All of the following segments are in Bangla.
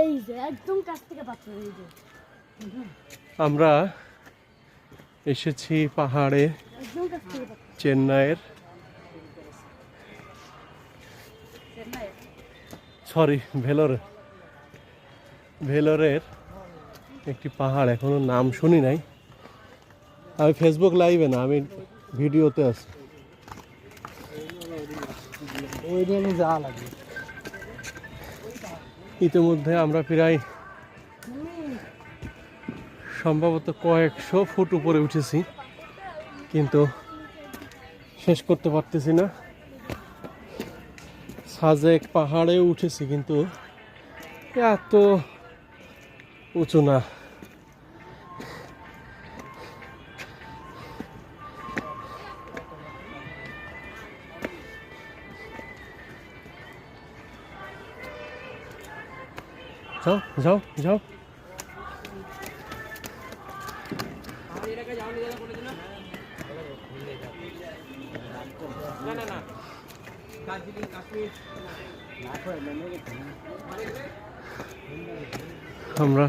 এই যে একদম কাছ থেকে পাচ্ছ এই যে। আমরা এসেছি পাহাড়ে চেন্নাইয়ের। সরি ভেলোরে ভেলোরের একটি পাহাড় এখনও নাম শুনি নাই। আমি ফেসবুক লাইভে না আমি ভিডিওতে আছি। ওই নিয়ে যা লাগে ইতিমধ্যে আমরা প্রায় সম্ভবত কয়েকশো ফুট উপরে উঠেছি, কিন্তু শেষ করতে পারতেছি না। সাজেক পাহাড়ে উঠেছি, কিন্তু এত উঁচু না। যাও যাও যাও আমরা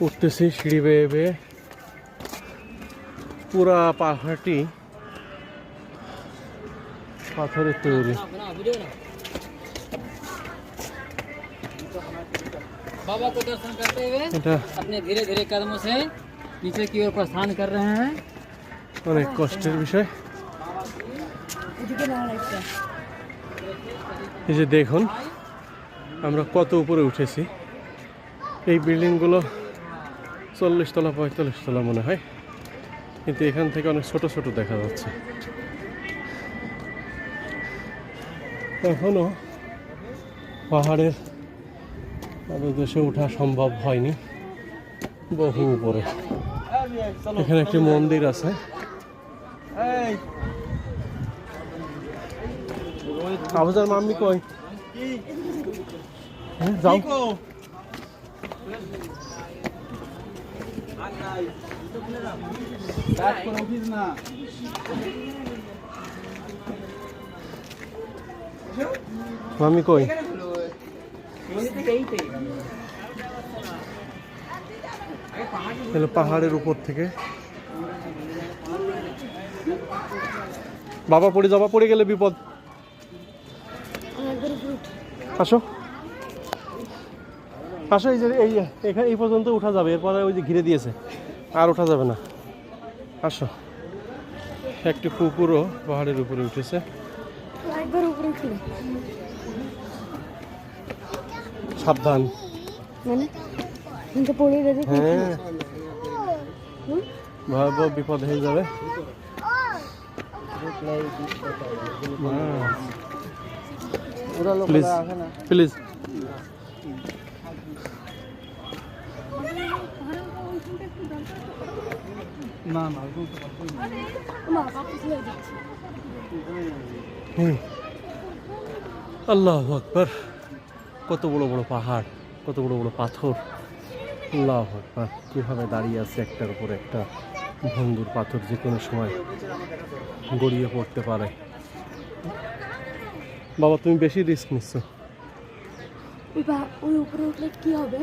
উঠতেছি সিঁড়ি বেয়ে বেয়ে পুরা পাহাড়টি পাথরের তৈরি बाबा को दर्शन करते हुए এটা अपने धीरे धीरे कदमों से नीचे की ओर प्रस्थान कर रहे हैं অনেক কষ্টের বিষয় এদিকে না একটা এই যে দেখুন আমরা কত উপরে উঠেছি এই বিল্ডিংগুলো চল্লিশ তলা পঁয়তাল্লিশ তলা মনে হয় কিন্তু এখান থেকে অনেক ছোট ছোট দেখা যাচ্ছে এখনো পাহাড়ের দেশে ওঠা সম্ভব হয়নি। বহু উপরে। এখানে একটি মন্দির আছে। আবুজার মাম্মি কই? যাও। মাম্মি কই? এগুলো পাহাড়ের উপর থেকে। বাবা পড়ে যাবা পড়ে গেলে বিপদ। আসো। আসো, এই যে, এই এখানে এই পর্যন্ত উঠা যাবে, এরপরে ওই যে ঘিরে দিয়েছে, আর ওঠা যাবে না। আসো। একটি কুকুরও পাহাড়ের উপরে উঠেছে। একবার উপরে সাবধান। মানে? কিন্তু পড়ে গেছে? হ্যাঁ? ভয়াবহ বিপদ হয়ে যাবে। Please please. না না আল্লাহ আকবর। কত বড় বড় পাহাড়, কত বড় বড় পাথর। আল্লাহ কীভাবে দাঁড়িয়ে আছে একটার উপর একটা ভঙ্গুর পাথর যে কোনো সময় গড়িয়ে পড়তে পারে। বাবা, তুমি বেশি রিস্ক নিচ্ছ। ওই উপরে উঠলে কি হবে?